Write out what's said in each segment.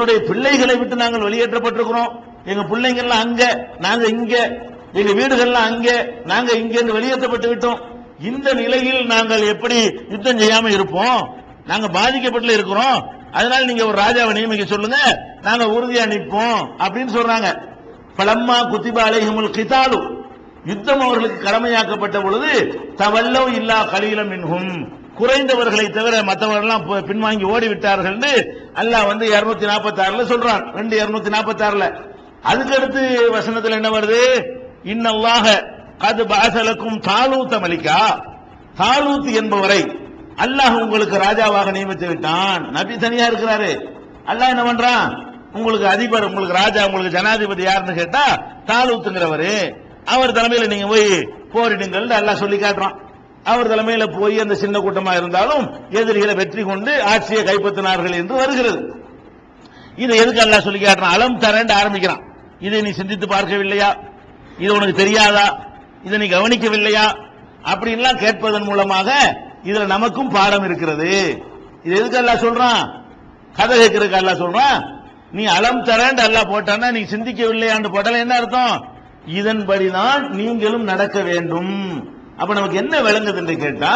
எங்களுடைய பிள்ளைகளை விட்டு நாங்கள் வெளியேற்றப்பட்டிருக்கிறோம். எங்க பிள்ளைங்கள்லாம் அங்க நாங்க இங்க எங்க வீடுகள்லாம் அங்க நாங்க இங்க இருந்து வெளியேற்றப்பட்டு விட்டோம். இந்த நிலையில் நாங்கள் எப்படி யுத்தம் செய்யாம இருப்போம்? நாங்க பாதிக்கப்பட்டு இருக்கிறோம். அதனால நீங்க ஒரு ராஜாவை நியமிக்க சொல்லுங்க. நாங்க உறுதியா நிற்போம் அப்படின்னு சொல்றாங்க. பலம்மா குத்திபா அலைஹிமுல் கிதாலு யுத்தம் அவர்களுக்கு கடமையாக்கப்பட்ட பொழுது தவல்லோ இல்லா கலீலம் மின்ஹும் குறைந்தவர்களை தவிர மற்றவர்கள்லாம் பின்வாங்கி ஓடிவிட்டார்கள் அல்லாஹ் வந்து 246 நாற்பத்தி ஆறுல சொல்றான். ரெண்டு இருநூத்தி நாற்பத்தி ஆறுல அதுக்கடுத்து வசனத்துல என்ன வருது? இன்னல்லாக அது பாசலுக்கும் தாலூத்த மலிக்கா. தாலூத் என்பவரை அல்லாஹ் உங்களுக்கு ராஜாவாக நியமித்து விட்டான். நபி தனியா இருக்கிறாரு. அல்லாஹ் என்ன பண்றான்? உங்களுக்கு அதிபர் உங்களுக்கு ராஜா உங்களுக்கு ஜனாதிபதி யாருன்னு கேட்டா தாலூத்துங்கிறவரு. அவர் தலைமையில நீங்க போய் போரிடுங்கள் அல்லாஹ் சொல்லி காட்டுறான். அவர் தலைமையில போய் அந்த சின்ன கூட்டமா இருந்தாலும் எதிரிகளை வெற்றி கொண்டு ஆட்சியை கைப்பற்றினார்கள் என்று வருகிறது. இதை எதுக்கு அல்ல சொல்லி காட்டுறான்? அலம் தரேன் ஆரம்பிக்கிறான். இதை நீ சிந்தித்து பார்க்கவில்லையா? இது உனக்கு தெரியாதா? இதை நீ கவனிக்கவில்லையா? அப்படின்லாம் கேட்பதன் மூலமாக இதுல நமக்கும் பாடம் இருக்கிறது. இது எதுக்கு அல்ல சொல்றான்? கதை கேட்கறதுக்கு அல்ல சொல்றான் நீ அலம் தரேன்னு அல்லாஹ் போட்டான்னா நீ சிந்திக்கவில்லையான்னு போட்டால என்ன அர்த்தம்? இதன்படிதான் நீங்களும் நடக்க வேண்டும். அப்ப நமக்கு என்ன விளங்குது என்று கேட்டா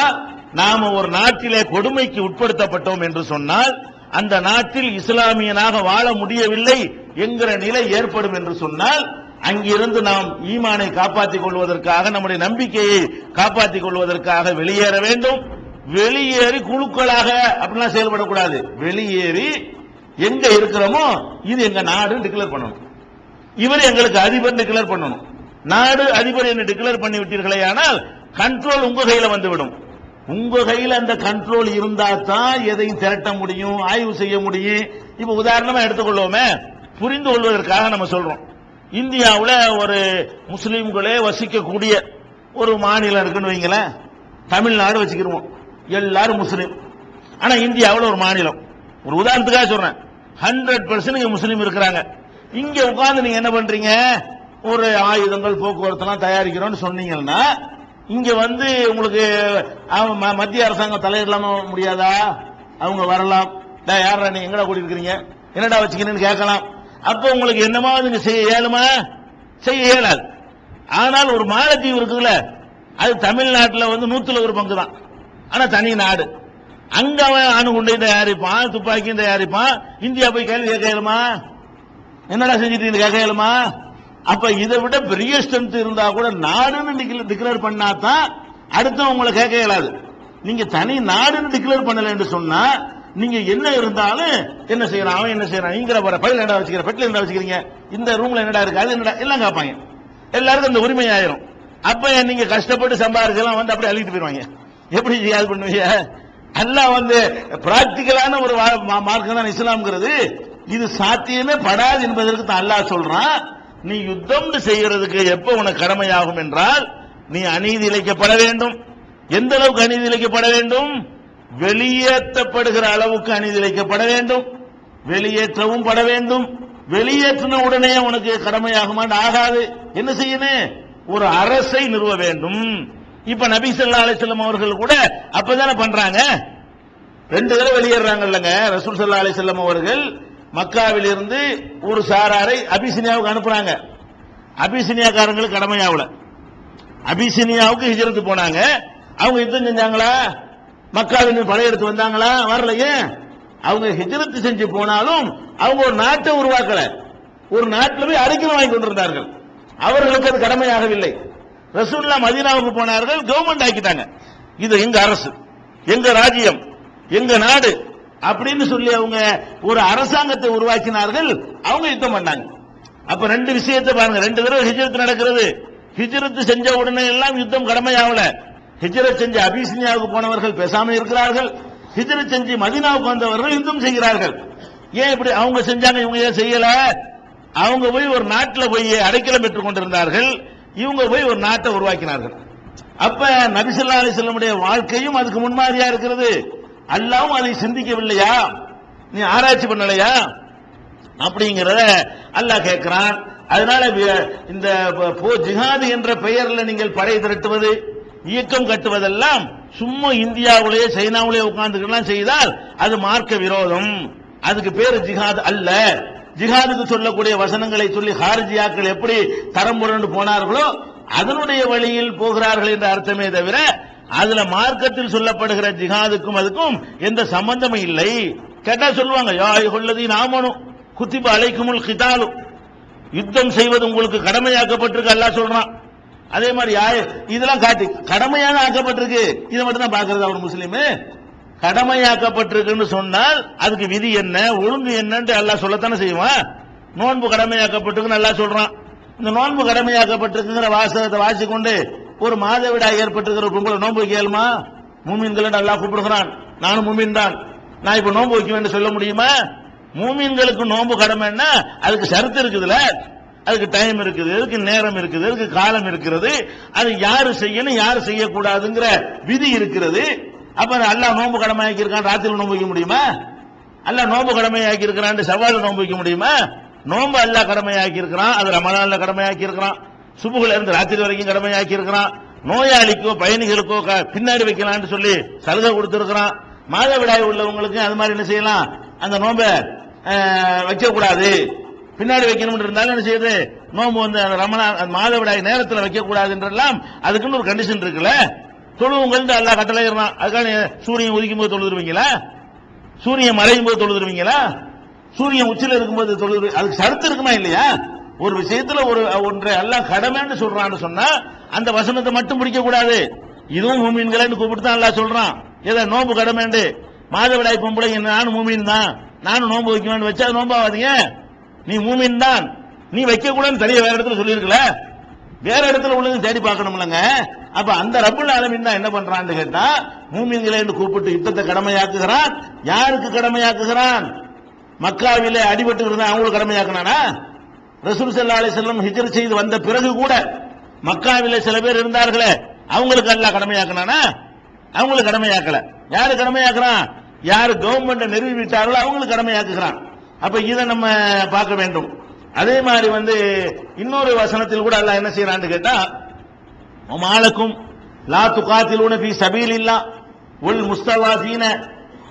நாம ஒரு நாட்டிலே கொடுமைக்கு உட்படுத்தப்பட்டோம் என்று சொன்னால் அந்த நாட்டில் இஸ்லாமியனாக வாழ முடியவில்லை என்கிற நிலை ஏற்படும் என்று சொன்னால் அங்கிருந்து நாம் ஈமானை காப்பாற்றிக் கொள்வதற்காக நம்முடைய நம்பிக்கையை காப்பாற்றிக் கொள்வதற்காக வெளியேற வேண்டும். வெளியேறி குழுக்களாக அப்படிலாம் செயல்படக்கூடாது. வெளியேறி எங்க இருக்கிறோமோ இது எங்க நாடு டிக்ளேர் பண்ணணும். இவர் எங்களுக்கு அதிபர் டிக்ளேர் பண்ணணும். நாடு அதிபர் என்று டிக்ளேர் பண்ணி விட்டீர்களே ஆனால் கண்ட்ரோல் உங்க கையில வந்துவிடும். உங்க கையில அந்த கண்ட்ரோல் இருந்தா தான் எதையும் திரட்ட முடியும் ஆய்வு செய்ய முடியும். இப்ப உதாரணமா எடுத்துக்கொள்வோமே. புரிந்து கொள்வதற்காக நம்ம சொல்றோம். இந்தியாவில் ஒரு முஸ்லீம்களே வசிக்கக்கூடிய ஒரு மாநிலம் இருக்குன்னு வைங்களேன். தமிழ்நாடு வச்சுக்கிருவோம். எல்லாரும் முஸ்லீம். ஆனா இந்தியாவில் ஒரு மாநிலம். ஒரு உதாரணத்துக்காக சொல்றேன். ஹண்ட்ரட் பர்சன்ட் முஸ்லீம் இருக்கிறாங்க. இங்க உட்காந்து நீங்க என்ன பண்றீங்க? ஒரு ஆயுதங்கள் போக்குவரத்துலாம் தயாரிக்கிறோம்னு சொன்னீங்கன்னா இங்க வந்து உங்களுக்கு அவன் ம- மத்திய அரசாங்கம் தலையிடலாம முடியாதா? அவங்க வரலாம். யாரா நீ எங்கடா கூட்டிருக்கிறீங்க? என்னடா வச்சுக்கிறேன்னு கேட்கலாம். அப்போ உங்களுக்கு என்னமாவது நீங்க செய்ய இயலுமா? செய்ய இயலாது. ஆனால் ஒரு மாலத்தீவு இருக்குதுல்ல அது தமிழ்நாட்டில் வந்து நூத்துல ஒரு பங்கு தான். ஆனா தனி நாடு. அங்க அவன் அணுகுண்டையும் தயாரிப்பான் துப்பாக்கியும் தயாரிப்பான். இந்தியா போய் கேள்வி கேட்க இயலுமா? என்னடா செஞ்சுட்டு கேட்க இயலுமா? அப்ப இதை விட பெரிய ஸ்ட்ரென்த் இருந்தா கூட நாடுன்னு டிக்ளேர் பண்ணா தான் அடுத்து உங்களை கேட்க இயலாது. நீங்க தனி நாடுன்னு டிக்ளேர் பண்ணல என்று சொன்னா நீங்க என்ன இருந்தாலும் என்ன செய்யறான் அவன் என்ன செய்யறான் நீங்கிற போற பையில வச்சுக்கிற பெட்டில் என்னடா வச்சுக்கிறீங்க இந்த ரூம்ல என்னடா இருக்கு அது என்னடா எல்லாம் காப்பாங்க எல்லாருக்கும் அந்த உரிமை ஆயிரும். அப்ப நீங்க கஷ்டப்பட்டு சம்பாதிச்செல்லாம் வந்து அப்படியே அள்ளிட்டு போயிருவாங்க. எப்படி அது பண்ணுவீங்க? எல்லாம் வந்து பிராக்டிக்கலான ஒரு மார்க்கம் தான் இஸ்லாம்ங்கிறது. இது சாத்தியமே படாது என்பதற்கு தான் அல்லாஹ் சொல்றான். நீ யுத்தம் செய்கிறதுக்கு எப்ப உனக்கு கடமையாகும் என்றால் நீ அநீதி இழைக்கப்பட வேண்டும். எந்த அளவுக்கு அநீதி இழைக்கப்பட வேண்டும்? வெளியேற்றப்படுகிற அளவுக்கு அநீதி இழைக்கப்பட வேண்டும். வெளியேற்றவும் பட வேண்டும். வெளியேற்றின உடனே உனக்கு கடமையாகுமான்னு ஆகாது. என்ன செய்யணும் ஒரு அரசை நிறுவ வேண்டும். இப்ப நபி ஸல்லல்லாஹு அலைஹி அவர்கள் கூட அப்பதானே பண்றாங்க? ரெண்டு தடவை வெளியேறாங்க இல்லங்க ரசூல் சல்லா அலிசல்லம் அவர்கள் மக்காவில் இருந்து ஒரு சாராரை அபிசினியாவுக்கு அனுப்புறாங்க அபிசினியாக்காரங்களுக்கு கடமையாவில் அபிசினியாவுக்கு ஹிஜரத்து போனாங்க. அவங்க யுத்தம் செஞ்சாங்களா? மக்காவின் படையெடுத்து வந்தாங்களா? வரலையே. அவங்க ஹிஜரத்து செஞ்சு போனாலும் அவங்க ஒரு நாட்டை உருவாக்கல. ஒரு நாட்டில் போய் அடைக்கலம் வாங்கி கொண்டிருந்தார்கள். அவர்களுக்கு அது கடமையாகவில்லை. ரசூல்லா மதீனாவுக்கு போனார்கள். கவர்மெண்ட் ஆக்கிட்டாங்க. இது எங்க அரசு? எங்க ராஜ்யம்? எங்க நாடு? அப்படின்னு சொல்லி அவங்க ஒரு அரசாங்கத்தை உருவாக்கினார்கள். அவங்க யுத்தம் பண்ணாங்க. அப்ப ரெண்டு விஷயத்தை பாருங்க. ரெண்டு தடவை ஹிஜ்ரத் நடக்கிறது. ஹிஜ்ரத் செஞ்ச உடனே எல்லாம் யுத்தம் கடமையாகல ஹிஜரத் செஞ்சு அபிசினியாவுக்கு போனவர்கள் பேசாம இருக்கிறார்கள். ஹிஜரத் செஞ்சு மதீனாவுக்கு வந்தவர்கள் யுத்தம் செய்கிறார்கள். ஏன் இப்படி அவங்க செஞ்சாங்க இவங்க ஏன் செய்யல? அவங்க போய் ஒரு நாட்டில் போய் அடைக்கலம் பெற்றுக் கொண்டிருந்தார்கள். இவங்க போய் ஒரு நாட்டை உருவாக்கினார்கள். அப்ப நபிசல்லா அலிசல்லமுடைய வாழ்க்கையும் அதுக்கு முன்மாதிரியா இருக்கிறது. அல்லாவும் அதை சிந்திக்கவில்லையா? நீ ஆராய்ச்சி பண்ணலையா? அப்படிங்கிறத அல்லாஹ் கேட்கிறான். அதனால வி- இந்த போ ஜிஹாது என்ற பெயரில் நீங்கள் படை திரட்டுவது இயக்கம் கட்டுவதெல்லாம் சும்மா இந்தியாவிலேயே சைனாவிலேயே உட்கார்ந்துக்கலாம் செய்தால் அது மார்க்க விரோதம். அதுக்கு பேரு ஜிஹாத் அல்ல. ஜிஹாதுக்கு சொல்லக்கூடிய வசனங்களை சொல்லி ஹாரிஜியாக்கள் எப்படி தரம் புரண்டு போனார்களோ அதனுடைய வழியில் போகிறார்கள் என்ற அர்த்தமே தவிர அதுல மார்க்கத்தில் சொல்லப்படுகிற ஜிஹாதுக்கும் அதுக்கும் எந்த சம்பந்தமும் இல்லை. கேட்டா சொல்லுவாங்க யாய் கொள்ளதி நாமனும் குத்திப அலைக்குமுல் கிதாலும் யுத்தம் செய்வது உங்களுக்கு கடமையாக்கப்பட்டிருக்கு அல்லா சொல்றான். அதே மாதிரி யாய் இதெல்லாம் காட்டி கடமையாக ஆக்கப்பட்டிருக்கு. இதை மட்டும் தான் பாக்குறது அவர் முஸ்லீமு? கடமையாக்கப்பட்டிருக்குன்னு சொன்னால் அதுக்கு விதி என்ன ஒழுங்கு என்னன்ட்டு எல்லாம் சொல்லத்தானே செய்வான். நோன்பு கடமையாக்கப்பட்டிருக்குன்னு நல்லா சொல்றான். இந்த நோன்பு கடமையாக்கப்பட்டிருக்குங்கிற வாசகத்தை வாசிக்கொண்டு ஒரு மாதவிடாய் ஏற்பட்டிருக்கிற ஒரு பொம்பளை நோன்பு வைக்கலுமா மூமின்களை நல்லா கூப்பிடுகிறான். நானும் மூமின் தான். நான் இப்ப நோன்பு வைக்க வேண்டும் சொல்ல முடியுமா? மூமின்களுக்கு நோன்பு கடமைன்னா அதுக்கு சருத்து இருக்குதுல அதுக்கு டைம் இருக்குது அதுக்கு நேரம் இருக்குது அதுக்கு காலம் இருக்கிறது. அது யாரு செய்யணும் யாரு செய்யக்கூடாதுங்கிற விதி இருக்கிறது. அப்ப அல்லா நோன்பு கடமையாக்கி இருக்கான் ராத்திரி நோன்பு வைக்க முடியுமா? அல்ல நோன்பு கடமையாக்கி இருக்கிறான் சவால் நோன்பு வைக்க முடியுமா? நோன்பு அல்லா கடமையாக்கி இருக்கிறான் அது ரமலான்ல கடமையாக்கி இருக்கிறான் சுபுகுல இருந்து ராத்திரி வரைக்கும் கடமையாக்கி இருக்கிறான் நோயாளிக்கோ பயணிகளுக்கோ க- பின்னாடி வைக்கலாம்னு சொல்லி சலுகை கொடுத்திருக்கிறான். மாதவிடாய் உள்ளவங்களுக்கு அது மாதிரி என்ன செய்யலாம்? அந்த நோன்பை வைக்கக்கூடாது. பின்னாடி வைக்கணும் இருந்தாலும் என்ன செய்யுது? நோம்பு வந்து அந்த ரமணா மாதவிடாய் நேரத்தில் வைக்கக்கூடாதுன்றெல்லாம் அதுக்குன்னு ஒரு கண்டிஷன் இருக்குல்ல? தொழுவுங்கள்னு அல்லாஹ் கட்டளையிடலாம் அதுக்காக சூரியன் உதிக்கும் போது தொழுதுருவீங்களா? சூரியன் மறையும் போது தொழுதுருவீங்களா? சூரியன் உச்சில இருக்கும்போது தொழுது அதுக்கு சருத்து இருக்குமா இல்லையா? ஒரு விஷயத்துல ஒரு ஒன்றை எல்லாம் கடமைன்னு சொல்றான்னு சொன்னா அந்த வசனத்தை மட்டும் பிடிக்க கூடாது இதுவும் மூமீன்களேன்னு கூப்பிட்டு தான் எல்லாம் சொல்றான். ஏதோ நோன்பு கடமைண்டு. மாதவிடாய் பொம்பளை நானும் மூமீன் தான். நானும் நோன்பு வைக்கணும்னு வச்சா அது நோம்பாவாதீங்க நீ மூமீன் தான். நீ வைக்க கூடாதுன்னு தெரிய வேற இடத்துல சொல்லியிருக்கல? வேற இடத்துல உள்ளது தேடி பார்க்கணும்லங்க. அப்ப அந்த ரப்புல் ஆலமின் தான் என்ன பண்றான்னு கேட்டா மூமின்களை என்று கூப்பிட்டு யுத்தத்தை கடமையாக்குகிறான். யாருக்கு கடமையாக்குகிறான்? மக்காவிலே அடிபட்டு இருந்தா அவங்களுக்கு கடமையாக்குனானா? ரசூல் சல்லா அலி செல்லம் ஹிஜர் செய்து வந்த பிறகு கூட மக்காவிலே சில பேர் இருந்தார்களே அவங்களுக்கு அல்லாஹ் கடமையாக்குனானா? அவங்களுக்கு கடமையாக்கல. யாரு கடமையாக்குறான் யாரு கவர்மெண்ட் நிறுவிவிட்டார்களோ அவங்களுக்கு கடமையாக்குகிறான். அப்ப இதை நம்ம பார்க்க வேண்டும். அதே மாதிரி வந்து இன்னொரு வசனத்தில் கூட அல்ல என்ன செய்யறான்னு கேட்டா மாலக்கும் லா துகாத்திலூன சபீல் இல்லா உல் முஸ்தவாதீன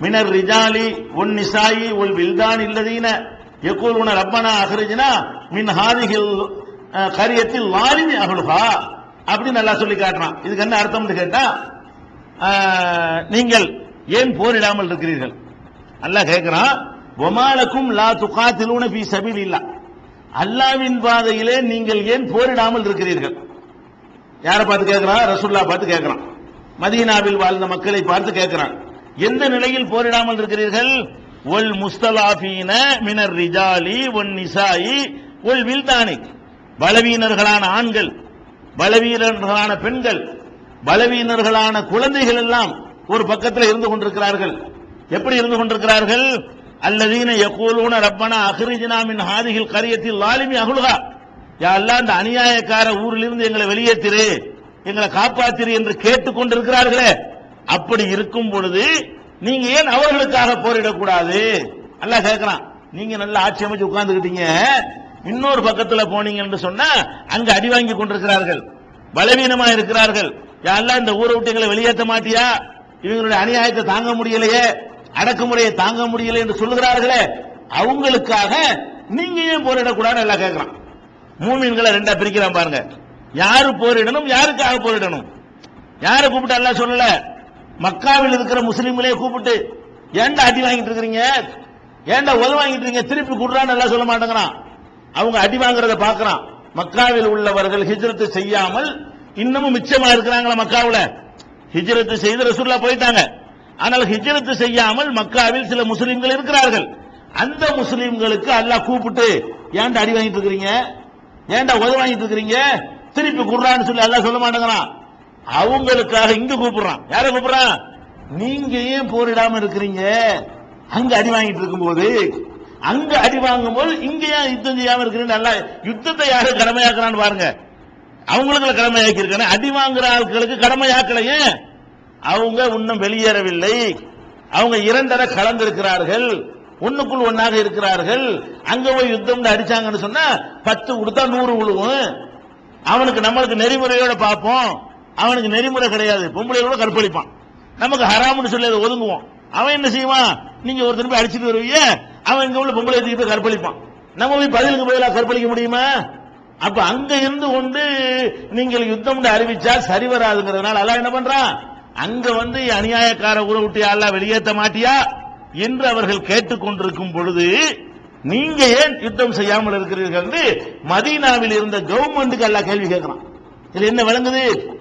மினர் ரிஜாலி உன் நிசாயி உல் வில்தான் இல்லதீன யக்கூலுன ரப்பனா அகரிஜினா மின் ஹாதிஹில் கரியத்தில் லாலிமி அஹ்லுஹா அப்படின்னு நல்லா சொல்லி காட்டுறான். இதுக்கு என்ன அர்த்தம்னு கேட்டா நீங்கள் ஏன் போரிடாமல் இருக்கிறீர்கள்? அல்லாஹ் கேட்கிறான் ஒமாலக்கும் லா துகாத்திலூன சபில் சபீலில்லா. அல்லாவின் பாதையிலே நீங்கள் ஏன் போரிடாமல் இருக்கிறீர்கள்? யாரை பார்த்து கேட்கிறான் ரசுல்லா பார்த்து கேட்கிறான் மதீனாவில் வாழ்ந்த மக்களை பார்த்து கேட்கிறான் எந்த நிலையில் போரிடாமல் இருக்கிறீர்கள்? ஒல் முஸ்தலாஃபீன மினர் ரிஜாலி ஒன் நிசாயி ஒல் வில்தானி. பலவீனர்களான ஆண்கள் பலவீனர்களான பெண்கள் பலவீனர்களான குழந்தைகள் எல்லாம் ஒரு பக்கத்தில் இருந்து கொண்டிருக்கிறார்கள். எப்படி இருந்து கொண்டிருக்கிறார்கள்? அல்லதீன யகூலூன ரப்பனா அஹ்ரிஜினா மின் ஹாதிகள் கரியத்தில் லாலிமி அகுல்கா யா அல்லாஹ் அந்த அநியாயக்கார ஊரிலிருந்து எங்களை வெளியேற்றிரு எங்களை காப்பாத்திரு என்று கேட்டுக் கொண்டிருக்கிறார்களே அப்படி இருக்கும் பொழுது நீங்க ஏன் அவர்களுக்காக போரிடக்கூடாது? நல்லா கேட்கிறான் நீங்க நல்லா ஆட்சி அமைச்சு உட்கார்ந்துக்கிட்டீங்க இன்னொரு பக்கத்துல போனீங்க என்று சொன்னா அங்க அடி வாங்கி கொண்டிருக்கிறார்கள். பலவீனமா இருக்கிறார்கள். யாரெல்லாம் இந்த ஊரை விட்டு எங்களை வெளியேற்ற மாட்டியா? இவங்களுடைய அநியாயத்தை தாங்க முடியலையே. அடக்குமுறையை தாங்க முடியல என்று சொல்லுகிறார்களே. அவங்களுக்காக நீங்க ஏன் போரிடக்கூடாது எல்லாம் கேட்கிறான் மூமீன்களை ரெண்டா பிரிக்கிறான் பாருங்க. யாரு போரிடணும்? யாருக்காக போரிடணும்? யாரை கூப்பிட்டு எல்லாம் சொல்லல? மக்காவில் இருக்கிற முஸ்லீம்களே கூப்பிட்டு ஏன்டா அடி வாங்கிட்டு இருக்கிறீங்க? ஏன்டா உதவி வாங்கிட்டு இருக்கீங்க? திருப்பி குடுறான்னு எல்லாம் சொல்ல மாட்டேங்கிறான். அவங்க அடி வாங்குறத பாக்குறான் மக்காவில் உள்ளவர்கள் ஹிஜ்ரத்து செய்யாமல் இன்னமும் மிச்சமா இருக்கிறாங்களா மக்காவில்? ஹிஜ்ரத்து செய்து ரசூல்லா போயிட்டாங்க. ஆனால் ஹிஜ்ரத்து செய்யாமல் மக்காவில் சில முஸ்லீம்கள் இருக்கிறார்கள். அந்த முஸ்லீம்களுக்கு அல்லாஹ் கூப்பிட்டு ஏன்டா அடி வாங்கிட்டு இருக்கிறீங்க? ஏன்டா உதவி வாங்கிட்டு இருக்கிறீங்க? திருப்பி குடுறான்னு சொல்லி அல்லாஹ் சொல்ல மாட்டேங்கிறான். அவங்களுக்காக இங்க கூப்பிடுறான். யார கூப்பிடுறான்? நீங்க ஏன் போரிடாம இருக்கிறீங்க? அங்க அடி வாங்கிட்டு இருக்கும்போது அங்க அடி வாங்கும் போது இங்க ஏன் யுத்தம் செய்யாம இருக்கிறீங்க? நல்லா யுத்தத்தை யாரு கடமையாக்குறான்னு பாருங்க. அவங்களுக்கு கடமையாக்கி இருக்கானே. அடி வாங்குற ஆட்களுக்கு கடமையாக்கலையே அவங்க இன்னும் வெளியேறவில்லை. அவங்க இரண்டரை கலந்திருக்கிறார்கள். ஒண்ணுக்குள் ஒன்னாக இருக்கிறார்கள். அங்க போய் யுத்தம் அடிச்சாங்கன்னு சொன்னா பத்து கொடுத்தா நூறு விழுவும். அவனுக்கு நம்மளுக்கு நெறிமுறையோட பார்ப்போம். அவனுக்கு நெறிமுறை கிடையாது. பொம்பளையோட கற்பழிப்பான். நமக்கு ஹராம்னு சொல்லி அதை ஒதுங்குவோம். அவன் என்ன செய்வான்? நீங்க ஒருத்தர் போய் அடிச்சுட்டு வருவீங்க. அவன் இங்க உள்ள பொம்பளை எடுத்துக்கிட்டு கற்பழிப்பான். நம்ம போய் பதிலுக்கு பதிலாக கற்பழிக்க முடியுமா? அப்ப அங்க இருந்து கொண்டு நீங்கள் யுத்தம் அறிவிச்சா சரி வராதுங்கிறதுனால அல்ல என்ன பண்றான்? அங்க வந்து அநியாயக்கார ஊரை விட்டு அல்லாஹ் வெளியேற்ற மாட்டியா? என்று அவர்கள் கேட்டுக்கொண்டிருக்கும் பொழுது நீங்க ஏன் யுத்தம் செய்யாமல் இருக்கிறீர்கள் மதீனாவில் இருந்த கவர்மெண்ட்டுக்கு எல்லாம் கேள்வி கேட்கிறான். இதுல என்ன விளங்குது?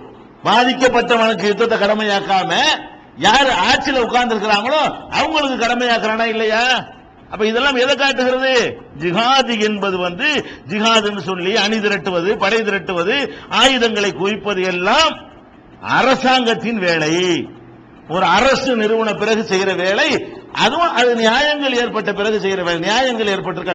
பாதிக்கப்பட்டவனுக்கு யுத்தத்தை கடமையாக்காம யார் ஆட்சியில உட்கார்ந்து இருக்கிறாங்களோ அவங்களுக்கு கடமையாக்குறானா இல்லையா? அப்ப இதெல்லாம் எதை காட்டுகிறது? ஜிஹாது என்பது வந்து ஜிஹாதுன்னு சொல்லி அணி திரட்டுவது படை திரட்டுவது ஆயுதங்களை குவிப்பது எல்லாம் அரசாங்கத்தின் வேலை. ஒரு அரசு நிறுவன பிறகு செய்கிற வேலை அதுவும் அது நியாயங்கள் ஏற்பட்ட பிறகு செய்கிற வேலை. நியாயங்கள் ஏற்பட்டிருக்க